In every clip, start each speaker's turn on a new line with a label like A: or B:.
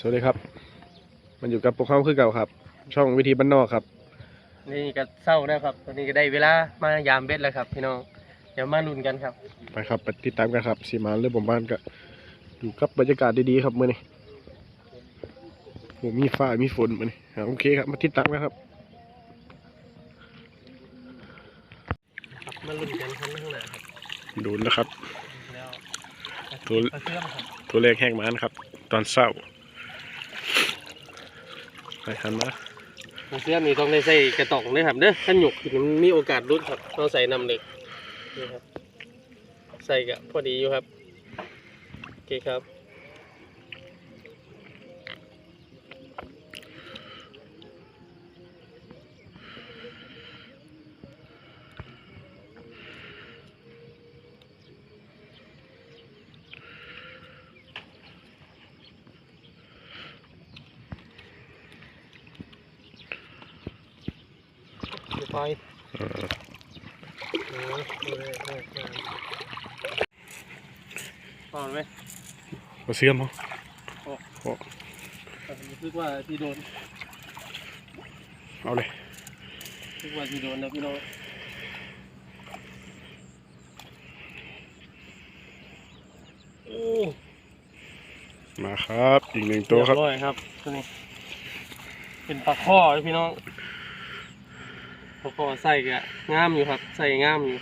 A: สวัสดีครับ มันอยู่กับพวกเขาคือเก่าครับ ช่องวิธีบ้านนอกครับ
B: นี่ก็เศร้าแล้วครับ ตอนนี้ก็ได้เวลามายามเบ็ดแล้วครับ พี่น้องเดี๋ยวมาลุ้นกันครับ
A: ไปครับไปติดตามกันครับสีมาเรื่องผมบ้านก็อยู่กับบรรยากาศดีๆครับมื่อนี้โหมีฟ้ามีฝนมื่อนี้อ่าโอเคครับมาติดตามกันครับ
B: ครับมาลุ้นกันครับข้างหน้าครับ
A: ดูแล้วครับ
B: แล้ว
A: ตัว
B: ปลาเสื่อมครับ
A: ตัวเลขแห้งมานครับ ตอนเศร้า ไปหันมา
B: เสื้อมนี่ต้องได้ใส่กระต่องด้วยครับเด้อขันหยกถึงมันมีโอกาสรุดครับต้องใส่นำเหล็กนี่ครับ ใส่กะพอดีอยู่ครับ โอเคครับ เดี๋ยวไป
A: เออ
B: เออเอาเลยเอาเลยเอาเลยเอาไหม
A: มาเสื่อมเหรอ
B: รู้สึกว่าที่โดน
A: เอาเลย
B: รู้สึกว่าที่โดนนะพี่น้องโอ้
A: มาครับ อีกหนึ่งตัวครับ
B: เรียร้อยครับตัวนี้เป็นปลาข้อพี่น้อง ปลาข้อใส่กะงามอยู่ครับ ใส่งามอยู่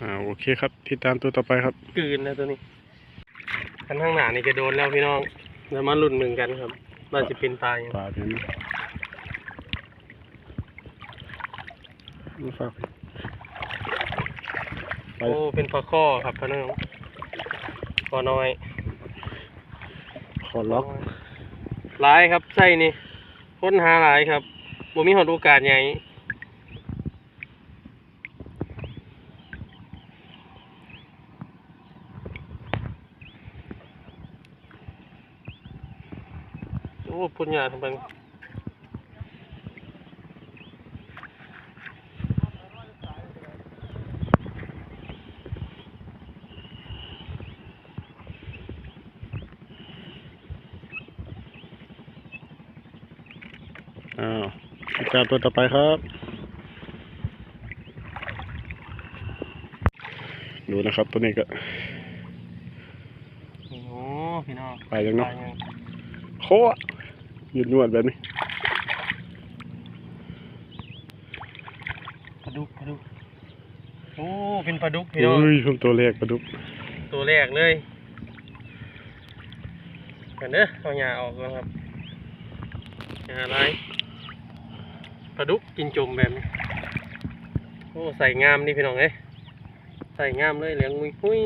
A: อ่าโอเคครับติดตามตัวต่อไปครับ
B: กลืนนะตัวนี้คันข้างหน้านี่จะโดนแล้วพี่น้องแล้วมาลุ้นหนึ่งกันครับว่าจะเป็นปลายัง
A: ปลาเป็นมาฝากไป
B: โอ้เป็นปลาข้อครับพี่น้องปลาน้อย
A: ขอล็อก
B: หลายครับใส่นี่ค้นหาหลายครับ บ่มีหอดโอกาสใหญ่โอ้พุ่นยาทำไม
A: อ้าว ติดตามตัวต่อไปครับ ดูนะครับตัวนี้ก็
B: โอ้พี่น้อง
A: ไปยังเนาะ
B: ปลยัง
A: โคตรหยุดนวดแบบนี้
B: ปลาดุกปลาดุกโอ้เป็นปลาดุกพี่น้อง
A: เฮ้ยเพิ่มตัวเลขปลาดุก
B: ตัวแรกเลยกันเด้อเอาหญ้าออกก่อนครับหญ้าอะไร ปลาดุกกินจมแบบนี้โอ้ใส่งามนี่พี่น้องเอ้ยใส่งามเลยเหลืองมุยหุ้ย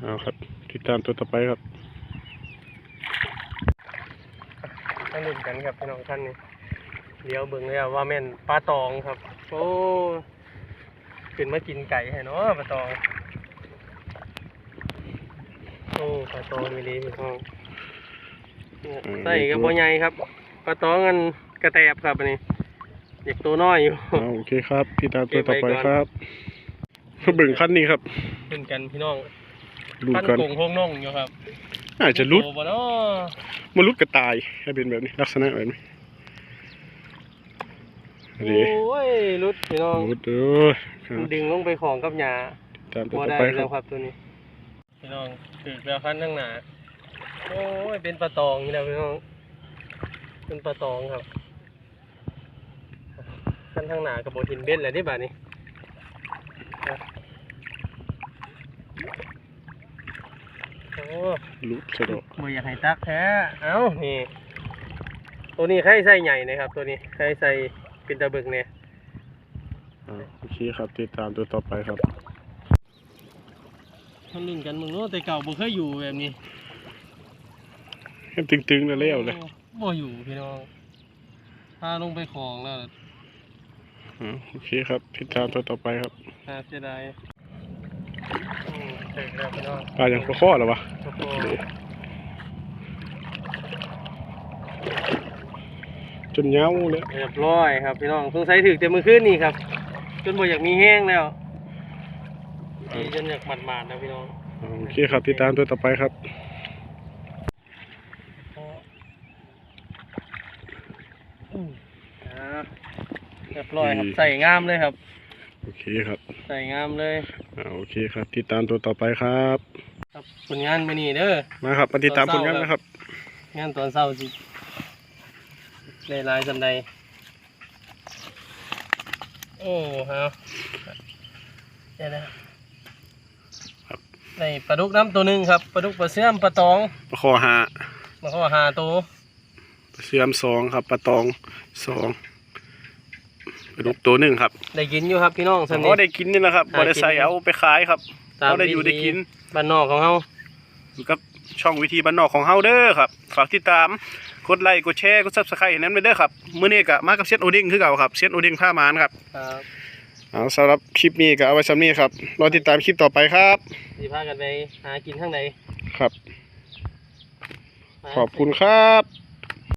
A: เอาครับติดตามตัวต่อไปครับ
B: มาลุ้นกันครับพี่น้องท่านนี่เดี๋ยวเบิ่งเลยว่าแม่นปลาตองครับ โอ้ขึ้นมากินไก่ให้เนาะปลาตอง โอ้ปลาตองมีลีพี่น้องเนี่ย
A: อืม
B: ใส่กระบอกใหญ่ครับปลาตองกันกระแตบครับอันนี้เด็กตัวน้อยอยู่
A: เอาโอเคครับติดตามตัวต่อไป
B: เก็บไว้ก่อน
A: ครับเบิ่งขั้นนี้ครับ
B: เล่นกันพี่น้อง
A: ดู
B: ขั้น
A: กัน
B: โกงโค้งน่องอยู่ครับ
A: อาจจะรุด
B: โตบ่เนาะ
A: มารุดกระตายให้เป็นแบบนี้ลักษณะแบบนี้
B: โอ
A: ดี้
B: ยรุดพี่น้อง
A: รุดเด้อครับ
B: ดึงลงไปของกับหญ้า
A: ติดตามตัว
B: บ่
A: ต่อ
B: ได้
A: ไปค
B: แล้
A: รั
B: ว
A: บ
B: ครับตัวนี้พี่น้องถือแล้วคันข้างหน้า โอ้ยเป็นปลาตองนี่นะพี่น้องเป็นปลาตองครับคันข้างหน้ากับโบทินเบ็ดเลยที่บ้านนี้อะโอ้
A: รุดสะดอก
B: บ่อยากให้ตักแท้เอ้านี่ตัวนี้ใครใส่ใหญ่นะครับ ตัวนี้ใครใส่เป็นตะเบึกเนี่ย
A: อ่าโอเคครับติดตามตัวต่อไปครับ
B: มันลุ่นกันมึงเนาะแต่เก่าบ่เคยอยู่แบบนี้
A: ให้ ตึงๆแล้วเลี้ยวเลย
B: บ่อยู่พี่น้องพาลงไปของแล้ว
A: อ่าโอเคครับติดตามตัวต่อไปครับ
B: น่าเสียดายอืมถึงแล้วพี่น้อง
A: ปลาอย่างประข้อหรอวะ
B: โอ้โห
A: จนเหย้าเลย
B: เรียบร้อยครับพี่น้องสงสัยถึงแต่มือคืนนี่ครับ จนบ่อยากมีแห้งแล้วตีจนอยากหมาดๆนะพี่น้อง
A: โอเคครับติดตามตัวต่อไปครับ
B: อืม อ่าเรียบร้อยครับ ใส่งามเลยครับ
A: โอเคครับ
B: ใส่งามเลย
A: อ่าโอเคครับ ติดตามตัวต่อไปครับ
B: ครับผลงานมื้อนี้เด้อ
A: มาครับมาติดตามผลงานนะครับ
B: งานตอนเช้าสิได้หลายสำใดโอ้ฮะเดี๋ยวนะครับในปลาดุกน้ำตัวหนึ่งครับปลาดุกปลาเสื่อมปลาตอง
A: ปลาคอหา
B: มาข้อหาตัว
A: ปลาเสื่อมสองครับปลาตองสอง ปลาดุกตัวหนึ่งครับ
B: ได้กินอยู่ครับพี่น้องสำ
A: พ
B: นี้
A: อได้กินนี่นะครับ
B: หา
A: พอได้
B: กิน
A: ใส่เอาไปขายครับ
B: ตาม
A: พอได้อยู่
B: วิ
A: ได้
B: ธี
A: กิน
B: บ้านนอกของเฮา
A: อยู่กับช่องวิธีบ้านนอกของเฮาเด้อครับฝากติดตามกดไลค์กดแชร์กดซับสไครต์นั้นไปเด้อครับมื้อนี้ก็มากับเซียนโอดิ้งคือเก่าครับเซียนโอดิ้งท่ามานครับ
B: ครับ
A: เอาสำหรับคลิปนี้ก็เอาไว้ซ้ำนี้ครับรอติดตามคลิปต่อไปครับ
B: สิพากันไปหากินข้างใน
A: ครับ ขอบคุณครับ